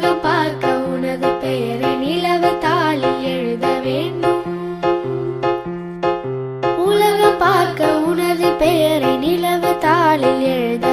உலகம் பார்க்க உனது பெயரை நிலவு தாளில் எழுத வேண்டும். உலகம் பார்க்க உனது பெயரை நிலவு தாளில் எழுத